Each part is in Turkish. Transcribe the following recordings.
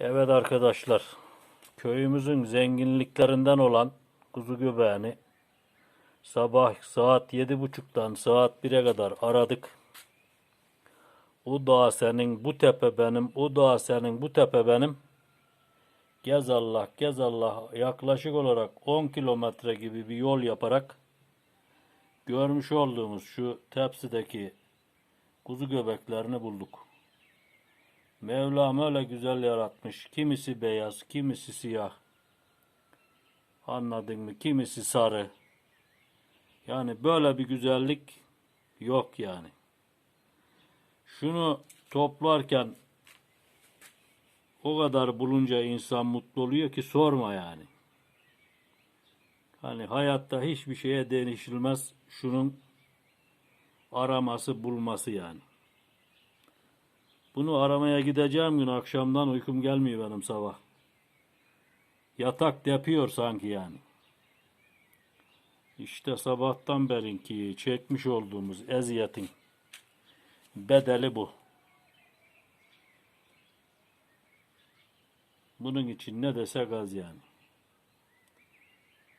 Evet arkadaşlar, köyümüzün zenginliklerinden olan kuzu göbeğini sabah saat yedi buçuktan saat 1'e kadar aradık. O dağ senin, bu tepe benim, o dağ senin, bu tepe benim. Gez Allah, gez Allah yaklaşık olarak 10 kilometre gibi bir yol yaparak görmüş olduğumuz şu tepsideki kuzu göbeklerini bulduk. Mevlam öyle güzel yaratmış. Kimisi beyaz, kimisi siyah. Anladın mı? Kimisi sarı. Yani böyle bir güzellik yok yani. Şunu toplarken o kadar bulunca insan mutlu oluyor ki sorma yani. Hani hayatta hiçbir şeye denişilmez şunun araması bulması yani. Bunu aramaya gideceğim gün akşamdan uykum gelmiyor benim sabah. Yatak depiyor sanki yani. İşte sabahtan berinki çekmiş olduğumuz eziyetin bedeli bu. Bunun için ne desek az yani.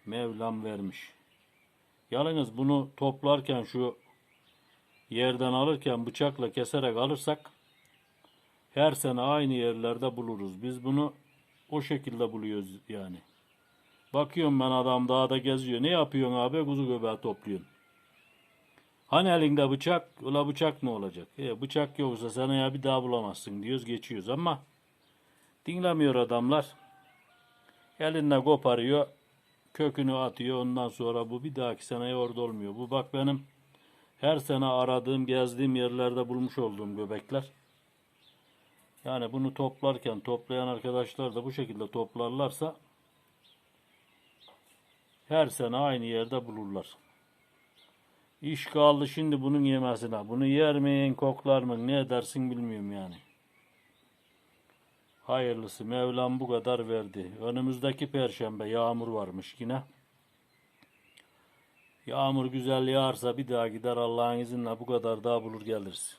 Mevlam vermiş. Yalnız bunu toplarken şu yerden alırken bıçakla keserek alırsak her sene aynı yerlerde buluruz. Biz bunu o şekilde buluyoruz yani. Bakıyorum ben adam dağda geziyor. Ne yapıyorsun abi? Kuzu göbeği topluyorsun. Hani elinde bıçak? Ula bıçak ne olacak? E, bıçak yoksa sana ya bir daha bulamazsın diyoruz geçiyoruz ama dinlemiyor adamlar. Elinle koparıyor. Kökünü atıyor. Ondan sonra bu bir dahaki seneye orada olmuyor. Bu bak benim her sene aradığım, gezdiğim yerlerde bulmuş olduğum göbekler. Yani bunu toplarken toplayan arkadaşlar da bu şekilde toplarlarsa her sene aynı yerde bulurlar. İş kaldı şimdi bunun yemesine. Bunu yer miyin, koklar mı, ne edersin bilmiyorum yani. Hayırlısı Mevlam bu kadar verdi. Önümüzdeki perşembe yağmur varmış yine. Yağmur güzel yağarsa bir daha gider Allah'ın izniyle bu kadar daha bulur geliriz.